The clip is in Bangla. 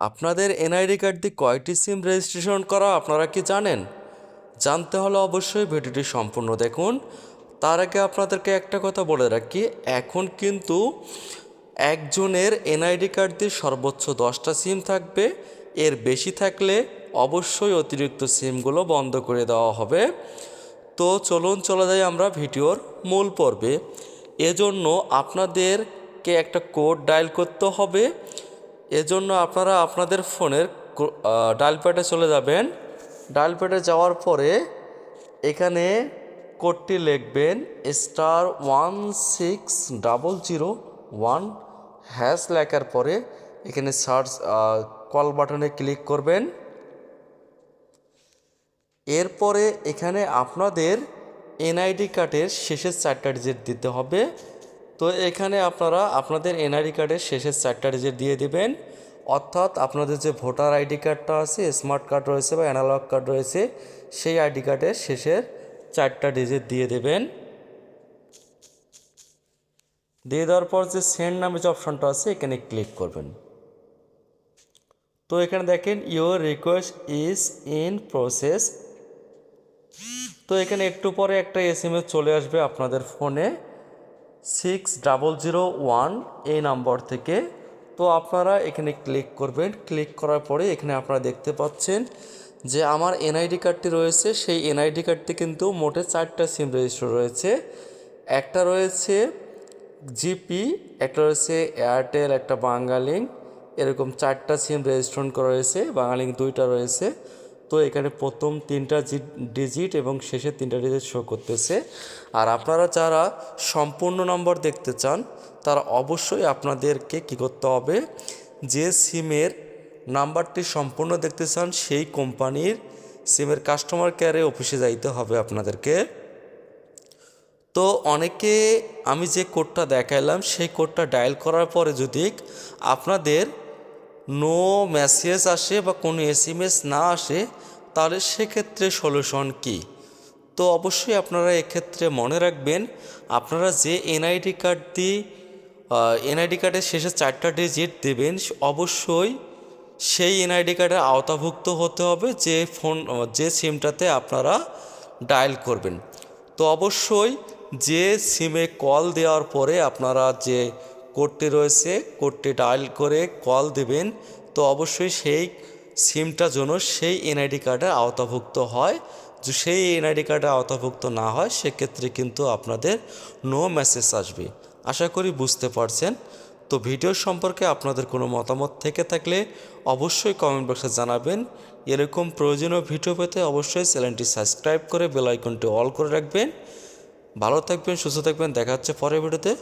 আপনাদের এনআইডি কার্ড দিয়ে কয়টি সিম রেজিস্ট্রেশন করা আপনারা কি জানেন? জানতে হলে অবশ্যই ভিডিওটি সম্পূর্ণ দেখুন। তার আগে আপনাদেরকে একটা কথা বলে রাখি, এখন কিন্তু একজনের এনআইডি কার্ড দিয়ে সর্বোচ্চ দশটা সিম থাকবে। এর বেশি থাকলে অবশ্যই অতিরিক্ত সিমগুলো বন্ধ করে দেওয়া হবে। তো চলুন, চলে যাই আমরা ভিডিওর মূল পর্বে। এজন্য আপনাদেরকে একটা কোড ডায়াল করতে হবে। এজন্য আপনারা আপনাদের ফোনের ডায়াল প্যাডে চলে যাবেন। ডায়াল প্যাডে যাওয়ার পরে এখানে কোডটি লিখবেন star one six double zero one hash লেখার পরে এখানে সার্চ কল বাটনে ক্লিক করবেন। এরপরে এখানে আপনাদের এনআইডি কার্ডের শেষের চারটা ডিজিট দিতে হবে। তো এখানে আপনারা আপনাদের এনআইডি কার্ডের শেষের চারটা ডিজিট দিয়ে দিবেন। অর্থাৎ আপনাদের যে ভোটার আইডি কার্ডটা আছে স্মার্ট কার্ড রয়েছে বা অ্যানালগ কার্ড রয়েছে, সেই আইডি কার্ডের শেষের চারটা ডিজিট দিয়ে দেবেন। দিয়ে দেওয়ার পর যে সেন্ড নামে যে অপশনটা আছে, এখানে ক্লিক করবেন। তো এখানে দেখেন your request is in process তো এখানে একটু পরে একটা এস চলে আসবে আপনাদের ফোনে। সিক্স ডাবল জিরো ওয়ান এই নাম্বার থেকে। তো আপনারা এখানে ক্লিক করবেন। ক্লিক করার পরে এখানে আপনারা দেখতে পাচ্ছেন যে আমার এনআইডি কার্ডটি রয়েছে। সেই এনআইডি কার্ডটি কিন্তু মোটে চারটা সিম রেজিস্টার রয়েছে। একটা রয়েছে জিপি একটা রয়েছে এয়ারটেল একটা বাঙ্গালিং এরকম চারটা সিম রেজিস্ট্রেশন করা রয়েছে। বাঙালি দুইটা রয়েছে। তো এখানে প্রথম তিনটা ডিজিট এবং শেষের তিনটা ডিজিট শো করতেছে। আর আপনারা যারা সম্পূর্ণ নম্বর দেখতে চান, তারা অবশ্যই আপনাদেরকে কী করতে হবে, যে সিমের নাম্বারটি সম্পূর্ণ দেখতে চান, সেই কোম্পানির সিমের কাস্টমার কেয়ারে অফিসে যাইতে হবে আপনাদেরকে। তো অনেকে আমি যে কোডটা দেখাইলাম, সেই কোডটা ডায়াল করার পরে যদি আপনাদের নো মেসেজ আসে বা কোনো এস এম এস না আসে, তাহলে সেক্ষেত্রে সলিউশন কি? তো অবশ্যই আপনারা এক্ষেত্রে মনে রাখবেন, আপনারা যে এনআইডি কার্ড দিয়ে এনআইডি কার্ডের শেষে চারটা ডিজিট দেবেন, অবশ্যই সেই এনআইডি কার্ডের আওতাভুক্ত হতে হবে, যে ফোন যে সিমটাতে আপনারা ডায়াল করবেন। তো অবশ্যই যে সিমে কল দেওয়ার পরে আপনারা যে কোডটি রয়েছে কোডটি ডায়াল করে কল দেবেন, তো অবশ্যই সেই সিমটা যেন সেই এনআইডি কার্ডের আওতাভুক্ত হয়। যে সেই এনআইডি কার্ডে আওতাভুক্ত না হয়, সেক্ষেত্রে কিন্তু আপনাদের নো মেসেজ আসবে। আশা করি বুঝতে পারছেন। তো ভিডিও সম্পর্কে আপনাদের কোনো মতামত থেকে থাকলে অবশ্যই কমেন্ট বক্সে জানাবেন। এরকম প্রয়োজনীয় ভিডিও পেতে অবশ্যই চ্যানেলটি সাবস্ক্রাইব করে বেল আইকনটি অল করে রাখবেন। ভালো থাকবেন, সুস্থ থাকবেন, দেখা হচ্ছে পরের ভিডিওতে।